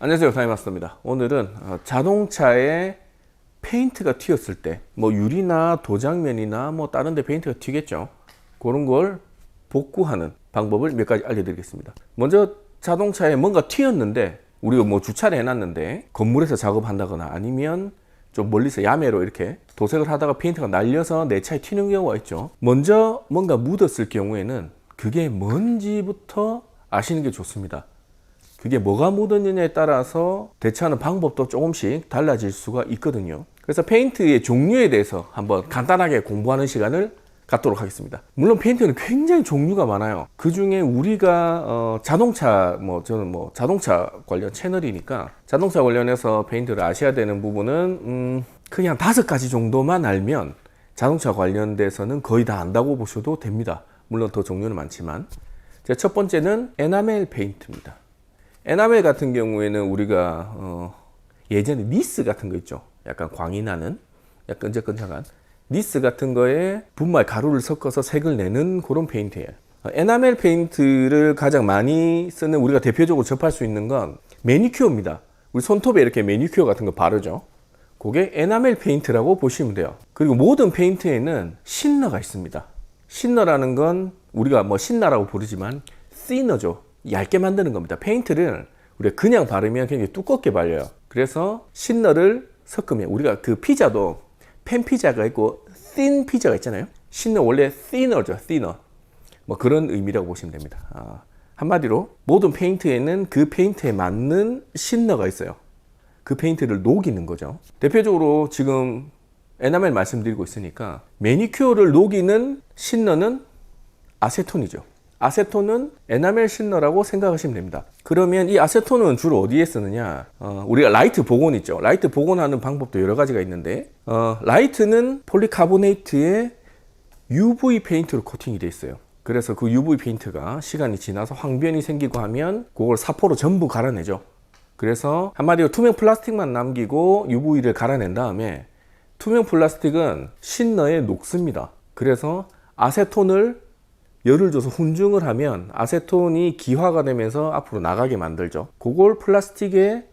안녕하세요 타이마스터입니다. 오늘은 어, 자동차에 페인트가 튀었을 때 뭐 유리나 도장면이나 뭐 다른 데 페인트가 튀겠죠? 그런 걸 복구하는 방법을 몇 가지 알려드리겠습니다. 먼저 자동차에 뭔가 튀었는데 우리가 뭐 주차를 해놨는데 건물에서 작업한다거나 아니면 좀 멀리서 야매로 이렇게 도색을 하다가 페인트가 날려서 내 차에 튀는 경우가 있죠. 먼저 뭔가 묻었을 경우에는 그게 뭔지부터 아시는 게 좋습니다 그게 뭐가 묻었느냐에 따라서 대처하는 방법도 조금씩 달라질 수가 있거든요. 그래서 페인트의 종류에 대해서 한번 간단하게 공부하는 시간을 갖도록 하겠습니다. 물론 페인트는 굉장히 종류가 많아요. 그 중에 우리가 어, 자동차 뭐 저는 뭐 자동차 관련 채널이니까 자동차 관련해서 페인트를 아셔야 되는 부분은 음, 그냥 다섯 가지 정도만 알면 자동차 관련돼서는 거의 다 안다고 보셔도 됩니다. 물론 더 종류는 많지만 자, 첫 번째는 에나멜 페인트입니다. 에나멜 같은 경우에는 우리가 어, 예전에 니스 같은 거 있죠. 약간 광이 나는 약간 끈적끈적한 니스 같은 거에 분말 가루를 섞어서 색을 내는 그런 페인트예요. 어, 에나멜 페인트를 가장 많이 쓰는 우리가 대표적으로 접할 수 있는 건 매니큐어입니다. 우리 손톱에 이렇게 매니큐어 같은 거 바르죠. 그게 에나멜 페인트라고 보시면 돼요. 그리고 모든 페인트에는 신너가 있습니다. 신너라는 건 우리가 뭐 신나라고 부르지만 시너죠. 얇게 만드는 겁니다. 페인트를 우리가 그냥 바르면 굉장히 두껍게 발려요. 그래서 신너를 섞으면 우리가 그 피자도 팬 피자가 있고 thin 피자가 있잖아요. 신너 원래 thinner죠, thinner. 뭐 그런 의미라고 보시면 됩니다. 아, 한마디로 모든 페인트에는 그 페인트에 맞는 신너가 있어요. 그 페인트를 녹이는 거죠. 대표적으로 지금 에나멜 말씀드리고 있으니까 매니큐어를 녹이는 신너는 아세톤이죠. 아세톤은 에나멜 신너라고 생각하시면 됩니다. 그러면 이 아세톤은 주로 어디에 쓰느냐? 어, 우리가 라이트 복원 있죠. 라이트 복원하는 방법도 여러 가지가 있는데, 어, 라이트는 폴리카보네이트에 UV 페인트로 코팅이 돼 있어요. 그래서 그 UV 페인트가 시간이 지나서 황변이 생기고 하면 그걸 사포로 전부 갈아내죠. 그래서 한마디로 투명 플라스틱만 남기고 UV를 갈아낸 다음에 투명 플라스틱은 신너에 녹습니다. 그래서 아세톤을 열을 줘서 훈증을 하면 아세톤이 기화가 되면서 앞으로 나가게 만들죠. 그걸 플라스틱에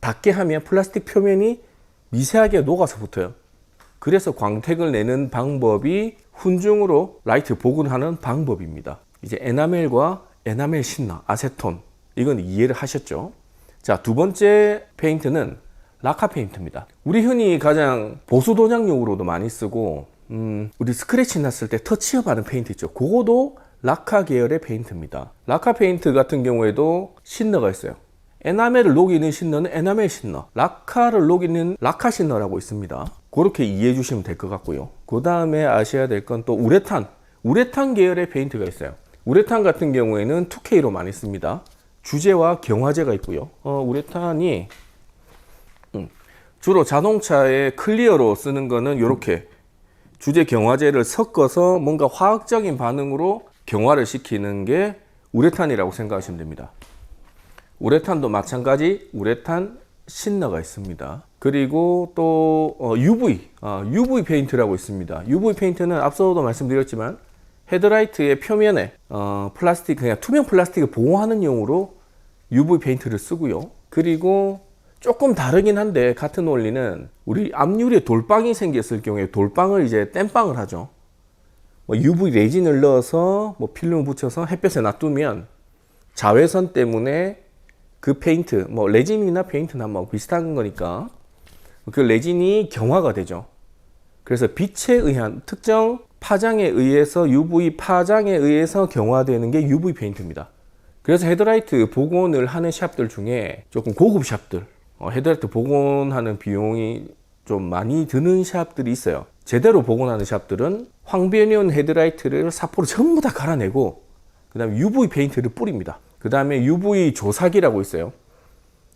닿게 하면 플라스틱 표면이 미세하게 녹아서 붙어요. 그래서 광택을 내는 방법이 훈증으로 라이트 복원하는 방법입니다. 이제 에나멜과 에나멜 신나, 아세톤. 이건 이해를 하셨죠? 자, 두 번째 페인트는 라카 페인트입니다. 우리 흔히 가장 보수 도장용으로도 많이 쓰고 음, 우리 스크래치 났을 때 터치업 하는 페인트 있죠. 그거도 라카 계열의 페인트입니다. 라카 페인트 같은 경우에도 신너가 있어요. 에나멜을 녹이는 신너는 에나멜 신너, 라카를 녹이는 라카 신너라고 있습니다. 그렇게 이해해 주시면 될 것 같고요. 그 다음에 아셔야 될 건 또 우레탄, 우레탄 계열의 페인트가 있어요. 우레탄 같은 경우에는 2K로 많이 씁니다. 주제와 경화제가 있고요. 어, 우레탄이 음, 주로 자동차에 클리어로 쓰는 거는 이렇게 주제 경화제를 섞어서 뭔가 화학적인 반응으로 경화를 시키는 게 우레탄이라고 생각하시면 됩니다. 우레탄도 마찬가지 우레탄 신너가 있습니다. 그리고 또 어, UV, 어, UV 페인트라고 있습니다. UV 페인트는 앞서도 말씀드렸지만 헤드라이트의 표면에 어, 플라스틱 그냥 투명 플라스틱을 보호하는 용으로 UV 페인트를 쓰고요. 그리고 조금 다르긴 한데 같은 원리는 우리 앞유리에 돌빵이 생겼을 경우에 돌빵을 이제 땜빵을 하죠. 뭐 UV 레진을 넣어서 뭐 필름을 붙여서 햇볕에 놔두면 자외선 때문에 그 페인트 뭐 레진이나 페인트나 뭐 비슷한 거니까 그 레진이 경화가 되죠. 그래서 빛에 의한 특정 파장에 의해서 UV 파장에 의해서 경화되는 게 UV 페인트입니다. 그래서 헤드라이트 복원을 하는 샵들 중에 조금 고급 샵들 어, 헤드라이트 복원하는 비용이 좀 많이 드는 샵들이 있어요. 제대로 복원하는 샵들은 황변이온 헤드라이트를 사포로 전부 다 갈아내고 그 다음에 UV 페인트를 뿌립니다. 그 다음에 UV 조사기라고 있어요.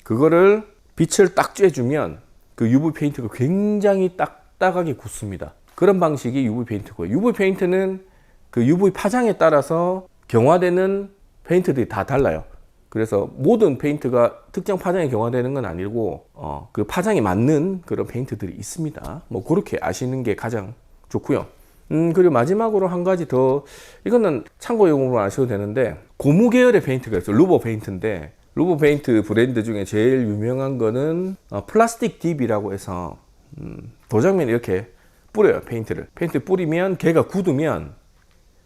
그거를 빛을 딱 쬐주면 그 UV 페인트가 굉장히 딱딱하게 굳습니다. 그런 방식이 UV 페인트고요. UV 페인트는 그 UV 파장에 따라서 경화되는 페인트들이 다 달라요. 그래서 모든 페인트가 특정 파장에 경화되는 건 아니고 어, 그 파장에 맞는 그런 페인트들이 있습니다. 뭐 그렇게 아시는 게 가장 좋고요. 음 그리고 마지막으로 한 가지 더 이거는 참고용으로 아셔도 되는데 고무 계열의 페인트가 있어요. 루버 페인트인데 루브 페인트 브랜드 중에 제일 유명한 거는 어, 플라스틱 딥이라고 해서 음, 도장면 이렇게 뿌려요 페인트를 페인트 뿌리면 걔가 굳으면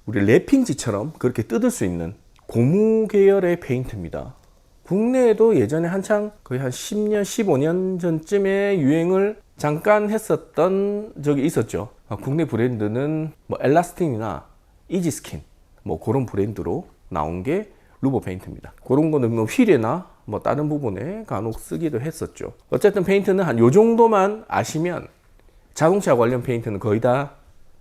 우리 랩핑지처럼 그렇게 뜯을 수 있는 고무 계열의 페인트입니다 국내에도 예전에 한창 거의 한 10년 15년 전쯤에 유행을 잠깐 했었던 적이 있었죠 아, 국내 브랜드는 뭐 엘라스틴이나 이지스킨 뭐 그런 브랜드로 나온 게 루버 페인트입니다. 그런 거는 뭐 휠이나 뭐 다른 부분에 간혹 쓰기도 했었죠. 어쨌든 페인트는 한 요 정도만 아시면 자동차 관련 페인트는 거의 다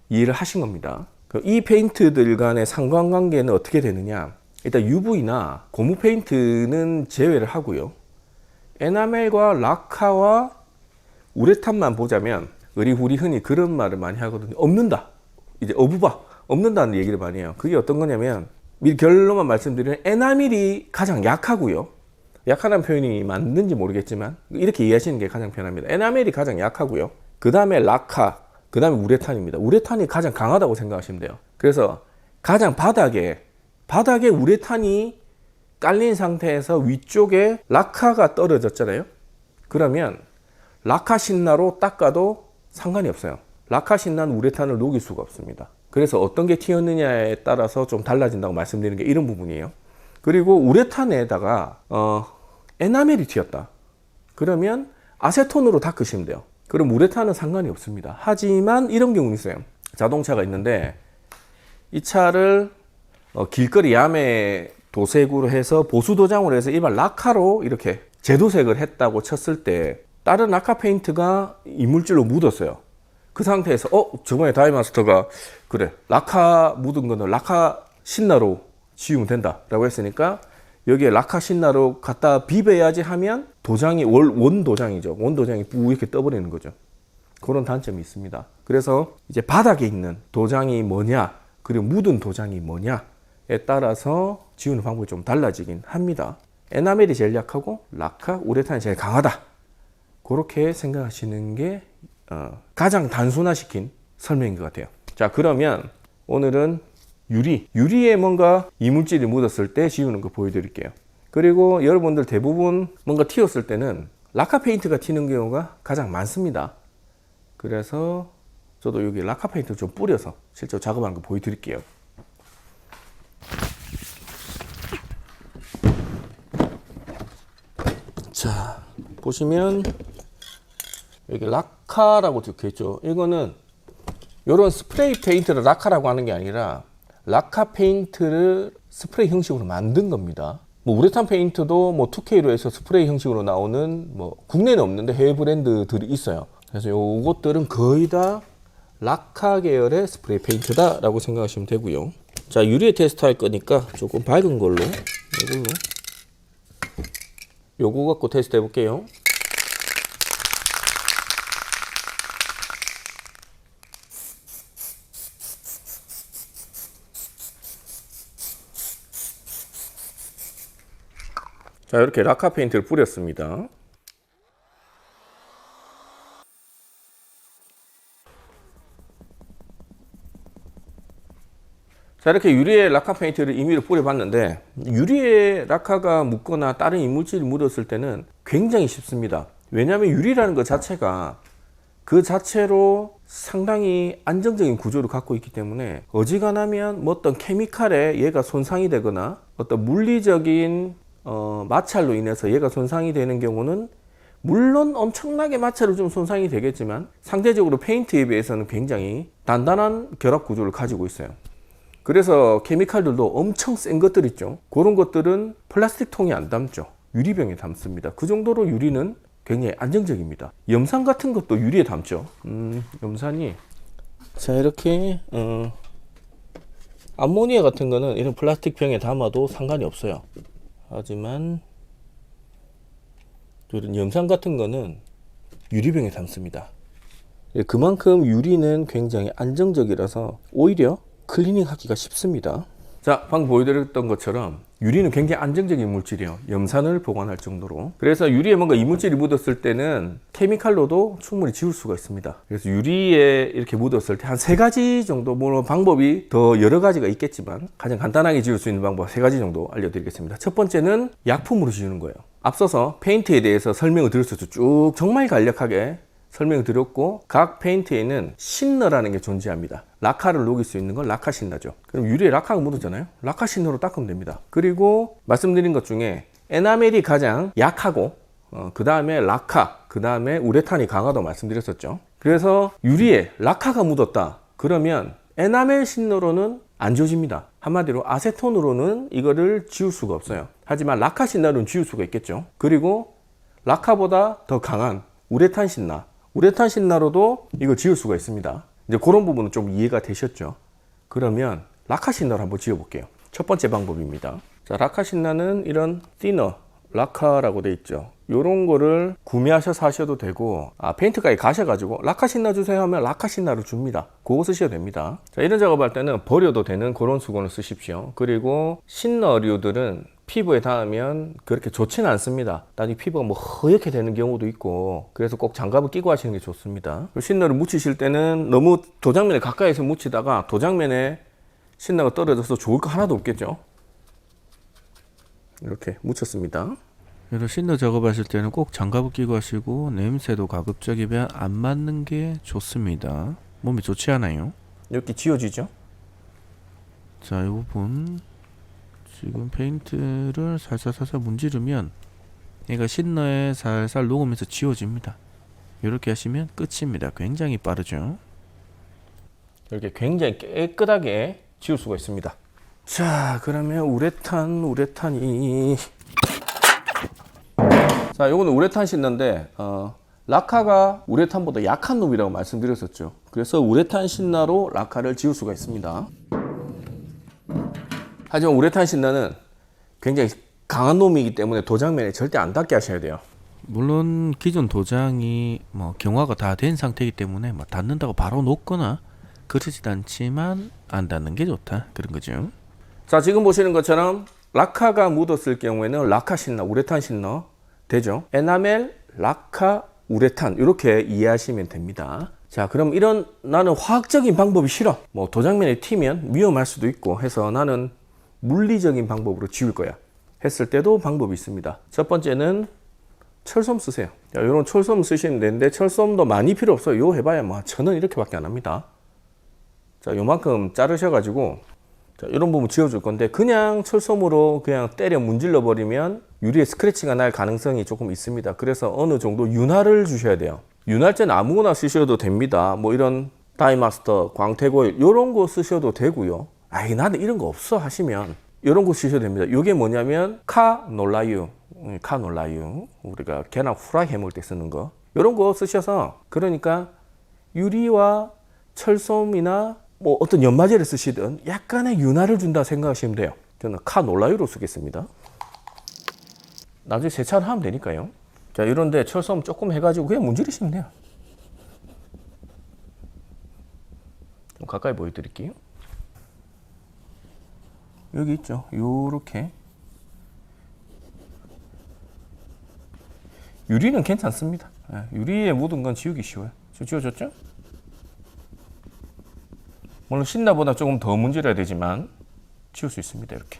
이해를 하신 겁니다. 그이 페인트들 간의 상관관계는 어떻게 되느냐? 일단 UV나 고무 페인트는 제외를 하고요. 에나멜과 라카와 우레탄만 보자면 우리 우리 흔히 그런 말을 많이 하거든요. 없는다. 이제 어부바 없는다는 얘기를 많이 해요. 그게 어떤 거냐면 미리 결론만 말씀드리면 에나멜이 가장 약하고요. 약하다는 표현이 맞는지 모르겠지만 이렇게 이해하시는 게 가장 편합니다. 에나멜이 가장 약하고요. 그 다음에 라카, 그 다음에 우레탄입니다. 우레탄이 가장 강하다고 생각하시면 돼요. 그래서 가장 바닥에 바닥에 우레탄이 깔린 상태에서 위쪽에 라카가 떨어졌잖아요. 그러면 라카 신나로 닦아도 상관이 없어요. 라카 신난 우레탄을 녹일 수가 없습니다. 그래서 어떤 게 튀었느냐에 따라서 좀 달라진다고 말씀드리는 게 이런 부분이에요. 그리고 우레탄에다가 어, 에나멜이 튀었다. 그러면 아세톤으로 닦으시면 돼요. 그럼 우레탄은 상관이 없습니다. 하지만 이런 경우는 있어요. 자동차가 있는데 이 차를 어, 길거리 야매 도색으로 해서 보수 도장으로 해서 일반 라카로 이렇게 재도색을 했다고 쳤을 때 다른 라카 페인트가 이물질로 묻었어요. 그 상태에서 어 저번에 다이마스터가 그래 라카 묻은 거는 라카 신나로 지우면 된다라고 했으니까 여기에 라카 신나로 갖다 비벼야지 하면 도장이 월, 원 도장이죠. 원 도장이 뿌 이렇게 떠버리는 거죠. 그런 단점이 있습니다. 그래서 이제 바닥에 있는 도장이 뭐냐 그리고 묻은 도장이 뭐냐에 따라서 지우는 방법이 좀 달라지긴 합니다 에나멜이 제일 약하고 라카 우레탄이 제일 강하다 그렇게 생각하시는 게 어, 가장 단순화시킨 설명인 것 같아요. 자, 그러면 오늘은 유리, 유리에 뭔가 이물질이 묻었을 때 지우는 거 보여드릴게요. 그리고 여러분들 대부분 뭔가 튀었을 때는 라카 페인트가 튀는 경우가 가장 많습니다. 그래서 저도 여기 라카 페인트 좀 뿌려서 실제로 작업하는 거 보여드릴게요. 보시면 여기 라카라고 적혀 있죠. 이거는 이런 스프레이 페인트를 라카라고 하는 게 아니라 라카 페인트를 스프레이 형식으로 만든 겁니다. 뭐 우레탄 페인트도 뭐 2K로 해서 스프레이 형식으로 나오는 뭐 국내는 없는데 해외 브랜드들이 있어요. 그래서 요것들은 거의 다 라카 계열의 스프레이 페인트다라고 생각하시면 되고요. 자 유리에 테스트 할 거니까 조금 밝은 걸로 이걸로 요거 갖고 테스트 해볼게요. 자 이렇게 라카 페인트를 뿌렸습니다. 자 이렇게 유리에 라카 페인트를 임의로 뿌려봤는데 유리에 라카가 묻거나 다른 이물질이 묻었을 때는 굉장히 쉽습니다. 왜냐하면 유리라는 것 자체가 그 자체로 상당히 안정적인 구조를 갖고 있기 때문에 어지간하면 뭐 어떤 케미칼에 얘가 손상이 되거나 어떤 물리적인 어, 마찰로 인해서 얘가 손상이 되는 경우는 물론 엄청나게 마찰로 좀 손상이 되겠지만 상대적으로 페인트에 비해서는 굉장히 단단한 결합 구조를 가지고 있어요. 그래서 케미칼들도 엄청 센 것들 있죠. 그런 것들은 플라스틱 통에 안 담죠. 유리병에 담습니다. 그 정도로 유리는 굉장히 안정적입니다. 염산 같은 것도 유리에 담죠. 음, 염산이 자 이렇게 어, 암모니아 같은 거는 이런 플라스틱 병에 담아도 상관이 없어요. 하지만 이런 염산 같은 거는 유리병에 담습니다. 예, 그만큼 유리는 굉장히 안정적이라서 오히려 클리닝 하기가 쉽습니다. 자, 방금 보여드렸던 것처럼 유리는 굉장히 안정적인 물질이에요. 염산을 보관할 정도로. 그래서 유리에 뭔가 이물질이 묻었을 때는 케미칼로도 충분히 지울 수가 있습니다. 그래서 유리에 이렇게 묻었을 때 한 세 가지 정도, 물론 방법이 더 여러 가지가 있겠지만 가장 간단하게 지울 수 있는 방법 세 가지 정도 알려드리겠습니다. 첫 번째는 약품으로 지우는 거예요. 앞서서 페인트에 대해서 설명을 드렸었죠. 쭉 정말 간략하게 설명을 드렸고 각 페인트에는 신너라는 게 존재합니다. 라카를 녹일 수 있는 건 라카 신너죠. 그럼 유리에 라카가 묻었잖아요. 라카 신너로 닦으면 됩니다. 그리고 말씀드린 것 중에 에나멜이 가장 약하고 그 다음에 라카, 그 다음에 우레탄이 강하다고 말씀드렸었죠. 그래서 유리에 라카가 묻었다. 그러면 에나멜 신너로는 안 지워집니다. 한마디로 아세톤으로는 이거를 지울 수가 없어요. 하지만 라카 신너는 지울 수가 있겠죠. 그리고 라카보다 더 강한 우레탄 신나, 우레탄 신나로도 이거 지울 수가 있습니다. 이제 그런 부분은 좀 이해가 되셨죠? 그러면 라카 신나를 한번 지어볼게요. 첫 번째 방법입니다. 자, 라카 신나는 이런 티너, 라카라고 돼 있죠. 요런 거를 구매하셔서 하셔도 되고, 아, 페인트 가게 가셔가지고, 라카 신나 주세요 하면 라카 신나를 줍니다. 그거 쓰셔도 됩니다. 자, 이런 작업할 때는 버려도 되는 그런 수건을 쓰십시오. 그리고 신너류들은 피부에 닿으면 그렇게 좋지는 않습니다. 나중에 피부가 뭐 허옇게 되는 경우도 있고 그래서 꼭 장갑을 끼고 하시는 게 좋습니다. 신너를 묻히실 때는 너무 도장면에 가까이서 묻히다가 도장면에 신너가 떨어져서 좋을 거 하나도 없겠죠. 이렇게 묻혔습니다. 그래서 신너 작업하실 때는 꼭 장갑을 끼고 하시고 냄새도 가급적이면 안 맞는 게 좋습니다. 몸이 좋지 않아요. 이렇게 지워지죠. 자, 이 부분 지금 페인트를 살살 살살 문지르면 얘가 신너에 살살 녹으면서 지워집니다. 이렇게 하시면 끝입니다. 굉장히 빠르죠. 이렇게 굉장히 깨끗하게 지울 수가 있습니다. 자, 그러면 우레탄, 우레탄이 자, 요거는 우레탄 신나인데 어, 라카가 우레탄보다 약한 놈이라고 말씀드렸었죠. 그래서 우레탄 신나로 라카를 지울 수가 있습니다. 하지만 우레탄 신나는 굉장히 강한 놈이기 때문에 도장면에 절대 안 닿게 하셔야 돼요. 물론 기존 도장이 뭐 경화가 다 된 상태이기 때문에 뭐 닿는다고 바로 녹거나 그러진 않지만 안 닿는 게 좋다 그런 거죠. 자, 지금 보시는 것처럼 라카가 묻었을 경우에는 라카 신너, 우레탄 신너 되죠. 에나멜, 라카, 우레탄 이렇게 이해하시면 됩니다. 자, 그럼 이런 나는 화학적인 방법이 싫어. 뭐 도장면에 튀면 위험할 수도 있고 해서 나는 물리적인 방법으로 지울 거야. 했을 때도 방법이 있습니다. 첫 번째는 철솜 쓰세요. 자, 이런 철솜 쓰시면 되는데 철솜도 많이 필요 없어요. 요 해봐야 뭐 천원 이렇게밖에 안 합니다. 자, 요만큼 자르셔가지고 자, 이런 부분 지워줄 건데 그냥 철솜으로 그냥 때려 문질러 버리면 유리에 스크래치가 날 가능성이 조금 있습니다. 그래서 어느 정도 윤활을 주셔야 돼요. 윤활제는 아무거나 쓰셔도 됩니다. 뭐 이런 다이마스터, 광택오일 이런 거 쓰셔도 되고요. 아이 나는 이런 거 없어 하시면 이런 거 쓰셔도 됩니다. 이게 뭐냐면 카 놀라유, 음, 카놀라유 우리가 계란 후라이 해먹을 때 쓰는 거 이런 거 쓰셔서 그러니까 유리와 철솜이나 뭐 어떤 연마제를 쓰시든 약간의 윤활을 준다 생각하시면 돼요. 저는 카 놀라유로 쓰겠습니다. 나중에 세차를 하면 되니까요. 자, 이런데 철솜 조금 해가지고 그냥 문지르시면 돼요. 좀 가까이 보여드릴게요. 여기 있죠. 요렇게. 유리는 괜찮습니다. 예, 유리에 묻은 건 지우기 쉬워요. 지워졌죠? 물론 신나보다 조금 더 문질러야 되지만 지울 수 있습니다. 이렇게.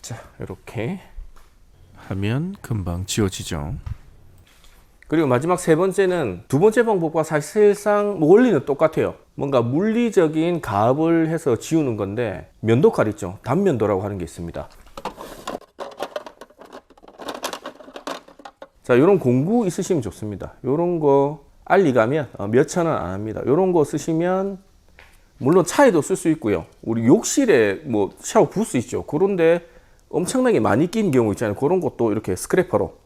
자, 이렇게. 하면 금방 지워지죠. 그리고 마지막 세 번째는 두 번째 방법과 사실상 뭐 원리는 똑같아요. 뭔가 물리적인 가압을 해서 지우는 건데 면도칼 있죠. 단면도라고 하는 게 있습니다. 자, 이런 공구 있으시면 좋습니다. 이런 거 알리 가면 어, 몇천 원 안 합니다. 이런 거 쓰시면 물론 차에도 쓸 수 있고요. 우리 욕실에 뭐 샤워 부스 있죠. 그런데 엄청나게 많이 낀 경우 있잖아요. 그런 것도 이렇게 스크래퍼로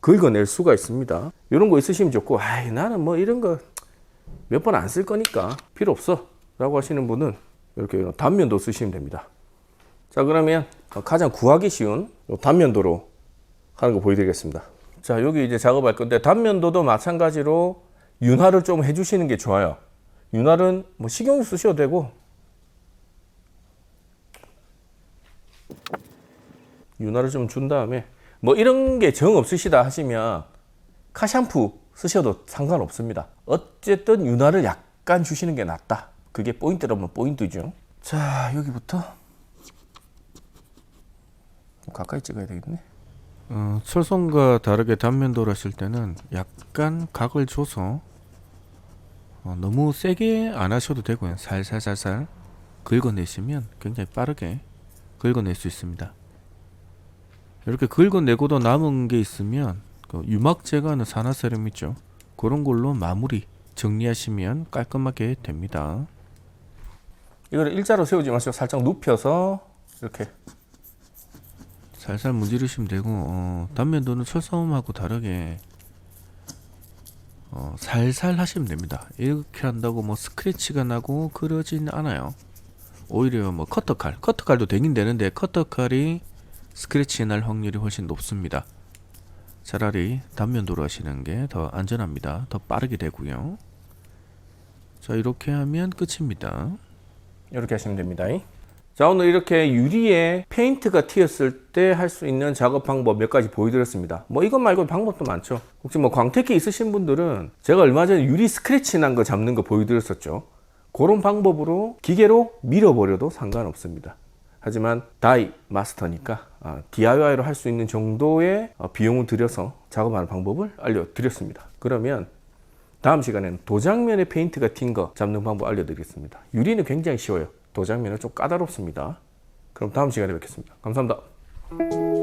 긁어낼 수가 있습니다. 이런 거 있으시면 좋고, 아이, 나는 뭐 이런 거 몇 번 안 쓸 거니까 필요 없어. 라고 하시는 분은 이렇게 단면도 쓰시면 됩니다. 자, 그러면 가장 구하기 쉬운 요 단면도로 하는 거 보여드리겠습니다. 자, 여기 이제 작업할 건데 단면도도 마찬가지로 윤활을 좀 해주시는 게 좋아요. 윤활은 뭐 식용유 쓰셔도 되고 윤활을 좀 준 다음에 뭐 이런 게 정 없으시다 하시면 카샴푸 쓰셔도 상관없습니다. 어쨌든 윤활을 약간 주시는 게 낫다. 그게 포인트라면 포인트죠. 자, 여기부터 가까이 찍어야 되겠네. 어, 철선과 다르게 단면도를 하실 때는 약간 각을 줘서 어, 너무 세게 안 하셔도 되고요. 살살살살 긁어내시면 굉장히 빠르게 긁어낼 수 있습니다. 이렇게 긁어내고도 남은 게 있으면 그 유막 제거하는 산화세럼 있죠. 그런 걸로 마무리 정리하시면 깔끔하게 됩니다. 이거를 일자로 세우지 마시고 살짝 눕혀서 이렇게 살살 문지르시면 되고 어, 단면도는 철사음하고 다르게 어, 살살 하시면 됩니다. 이렇게 한다고 뭐 스크래치가 나고 그러진 않아요. 오히려 뭐 커터칼, 커터칼도 되긴 되는데 커터칼이 스크래치 날 확률이 훨씬 높습니다. 차라리 단면도로 하시는 게 더 안전합니다. 더 빠르게 되고요. 자 이렇게 하면 끝입니다. 이렇게 하시면 됩니다. 자 오늘 이렇게 유리에 페인트가 튀었을 때 할 수 있는 작업 방법 몇 가지 보여드렸습니다. 뭐 이것 말고 방법도 많죠. 혹시 뭐 광택기 있으신 분들은 제가 얼마 전에 유리 스크래치 난 거 잡는 거 보여드렸었죠. 그런 방법으로 기계로 밀어버려도 상관없습니다. 하지만 다이 마스터니까 DIY로 할 수 있는 정도의 어, 비용을 들여서 작업하는 방법을 알려드렸습니다. 그러면 다음 시간에는 도장면에 페인트가 튄 거 잡는 방법 알려드리겠습니다. 유리는 굉장히 쉬워요. 도장면은 좀 까다롭습니다. 그럼 다음 시간에 뵙겠습니다. 감사합니다.